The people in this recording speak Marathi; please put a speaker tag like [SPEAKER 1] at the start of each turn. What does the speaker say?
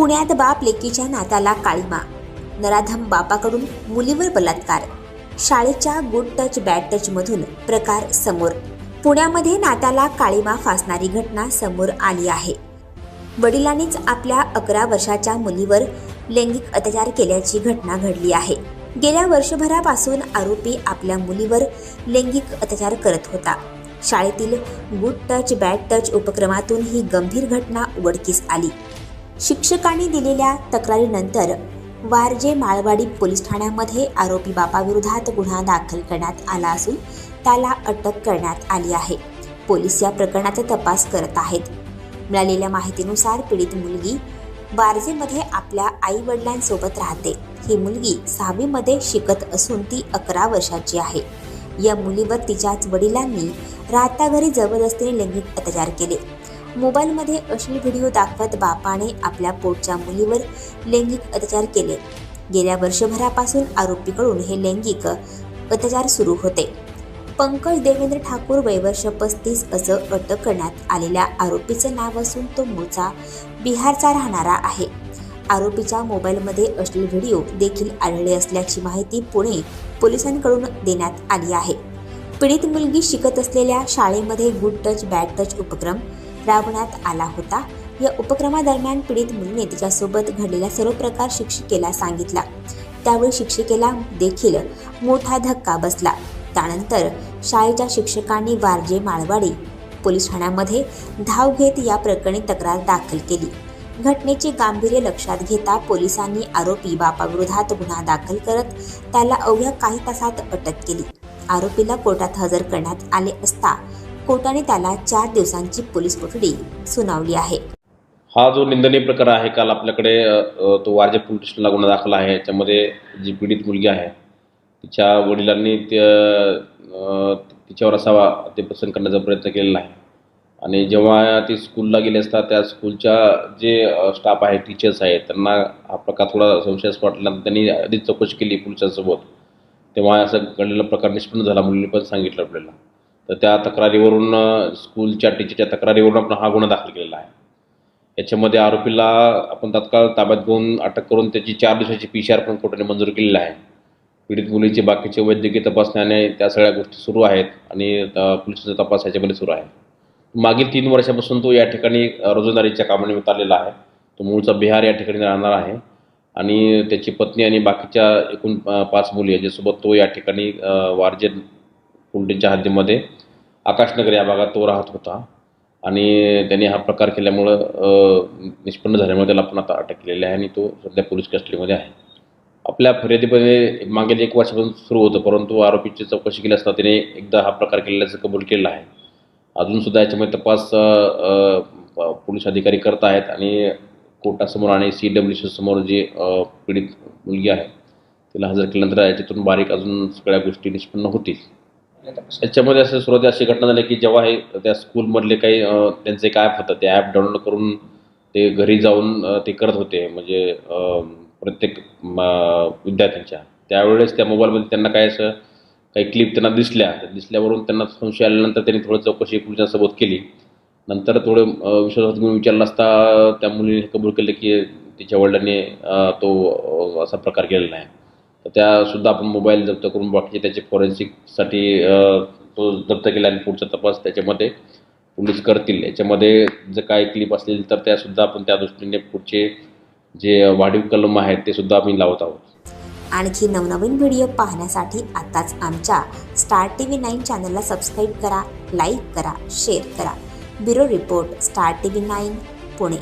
[SPEAKER 1] पुण्यात बाप लेकीच्या नात्याला काळीमा नराधम बापाकडून मुलीवर बलात्कार. शाळेच्या गुड टच बॅड टच मधून प्रकार समोर. पुण्यामध्ये नात्याला काळीमा फासणारी घटना समोर आली आहे. वडिलांनीच आपल्या अकरा वर्षाच्या मुलीवर लैंगिक अत्याचार केल्याची घटना घडली आहे. गेल्या वर्षभरापासून आरोपी आपल्या मुलीवर लैंगिक अत्याचार करत होता. शाळेतील गुड टच बॅड टच उपक्रमातून ही गंभीर घटना उघडकीस आली. शिक्षकांनी दिलेल्या तक्रारीनंतर वारजे माळवाडी पोलीस ठाण्यामध्ये आरोपी बापाविरोधात गुन्हा दाखल करण्यात आला असून त्याला अटक करण्यात आली आहे. पोलीस या प्रकरणाचा तपास करत आहेत. मिळालेल्या माहितीनुसार पीडित मुलगी वारजेमध्ये आपल्या आई वडिलांसोबत राहते. ही मुलगी सहावीमध्ये शिकत असून ती अकरा वर्षाची आहे. या मुलीवर तिच्याच वडिलांनी राहता घरी जबरदस्तीने लैंगिक अत्याचार केले. मोबाईलमध्ये अश्लील व्हिडिओ दाखवत बापाने आपल्या पोटच्या मुलीवर लैंगिक अत्याचार केले. गेल्या वर्षभरापासून आरोपीकडून हे लैंगिक अत्याचार सुरू होते. पंकज देवेंद्र ठाकूर वयवर्ष पस्तीस असं अटक करण्यात आलेल्या आरोपीचं नाव असून तो मूळचा बिहारचा राहणारा आहे. आरोपीच्या मोबाईलमध्ये अश्लील व्हिडिओ देखील आढळले असल्याची माहिती पुणे पोलिसांकडून देण्यात आली आहे. पीडित मुलगी शिकत असलेल्या शाळेमध्ये गुड टच बॅड टच उपक्रम राबवण्यात आला होता. या उपक्रमादरम्यान पीडित मुलीने तिच्यासोबत घडलेला सर्व प्रकार शिक्षिकेला सांगितला. त्यावेळी शिक्षिकेला देखील मोठा धक्का बसला. त्यानंतर शाळेच्या शिक्षकांनी वारजे माळवाडी पोलीस ठाण्यामध्ये धाव घेत या प्रकरणी तक्रार दाखल केली. घटनेचे गांभीर्य लक्षात घेता पोलिसांनी आरोपी बापाविरोधात गुन्हा दाखल करत त्याला अवघ्या काही तासात अटक केली. आरोपीला कोर्टात हजर करण्यात आले असता कोर्टाने त्याला चार दिवसांची पोलीस कोठडी सुनावली आहे.
[SPEAKER 2] हा जो निंदनीय प्रकार आहे काल आपल्याकडे तो वारजे पोलीस स्टेशनला गुन्हा दाखल आहे. याच्यामध्ये जी पीडित मुलगी आहे तिच्या वडिलांनी तिच्यावर असावा ते पसंत करण्याचा प्रयत्न केलेला आहे. आणि जेव्हा ती स्कूलला गेली असता त्या स्कूलच्या जे स्टाफ आहे टीचर्स आहेत त्यांना हा प्रकार थोडा संशयास्पद वाटला. त्यांनी आधीच चौकशी केली पोलिसांसोबत. तेव्हा असं घडलेला प्रकार निष्पन्न झाला मुलीने पण सांगितलं आपल्याला. तर त्या तक्रारीवरून स्कूलच्या टीचरच्या तक्रारीवरून आपण हा गुन्हा दाखल केलेला आहे. याच्यामध्ये आरोपीला आपण तात्काळ ताब्यात घेऊन अटक करून त्याची चार दिवसाची पी सी आर पण कोर्टाने मंजूर केलेली आहे. पीडित मुलीचे बाकीचे वैद्यकीय तपासण्याने त्या सगळ्या गोष्टी सुरू आहेत आणि पोलिसांचा तपास याच्यामध्ये सुरू आहे. मागील तीन वर्षापासून तो या ठिकाणी रोजंदारीच्या कामानिमित्त आलेला आहे. तो मूळचा बिहार या ठिकाणी राहणार आहे आणि त्याची पत्नी आणि बाकीच्या एकूण पाच मुली याच्यासोबत तो या ठिकाणी वारजे पोल्ट्रीच्या हद्दीमध्ये आकाशनगर या भागात तो राहत होता. आणि त्यांनी हा प्रकार केल्यामुळं निष्पन्न झाल्यामुळे त्याला आपण आता अटक केलेली आहे आणि तो सध्या पोलीस कस्टडीमध्ये आहे. आपल्या फिर्यादीमध्ये मागील एक वर्षापासून सुरू होतं परंतु आरोपीची चौकशी केली असता त्याने एकदा हा प्रकार केलेल्याचं कबूल केलेला आहे. अजूनसुद्धा याच्यामध्ये तपास पोलीस अधिकारी करत आहेत आणि कोर्टासमोर आणि सी डब्ल्यू सी समोर जी पीडित मुलगी आहे तिला हजर केल्यानंतर याच्यातून बारीक अजून सगळ्या गोष्टी निष्पन्न होतील. याच्यामध्ये असं सुरुवाती अशी घटना झाली की जेव्हा हे त्या स्कूलमधले काही त्यांचे एक ॲप होतं ते ॲप डाउनलोड करून ते घरी जाऊन ते करत होते म्हणजे प्रत्येक म, विद्यार्थ्यांच्या. त्यावेळेस त्या मोबाईलमध्ये त्यांना काय असं काही क्लिप त्यांना दिसल्या. दिसल्यावरून त्यांना संशय आल्यानंतर त्यांनी थोडं चौकशी पोलिसांसोबत केली. नंतर थोडं अ, विश्वासात घेऊन विचारलं असता त्या मुलीने कबूल केलं की तिच्या वडिलांनी तो असा प्रकार केलेला आहे. तर त्यासुद्धा आपण मोबाईल जप्त करून बाकीचे त्याचे फॉरेन्सिकसाठी तो जप्त केला आणि पुढचा तपास त्याच्यामध्ये पोलीस करतील. याच्यामध्ये जर काय क्लिप असतील तर त्यासुद्धा आपण त्या दृष्टीने पुढचे जे वाढीव कलम आहेत ते सुद्धा आम्ही लावत आहोत.
[SPEAKER 1] आणखी नवनवीन व्हिडिओ पाहण्यासाठी आताच आमच्या स्टार टी व्ही नाईन चॅनलला सबस्क्राईब करा लाईक करा शेअर करा. Bureau report Star T V nine Pune.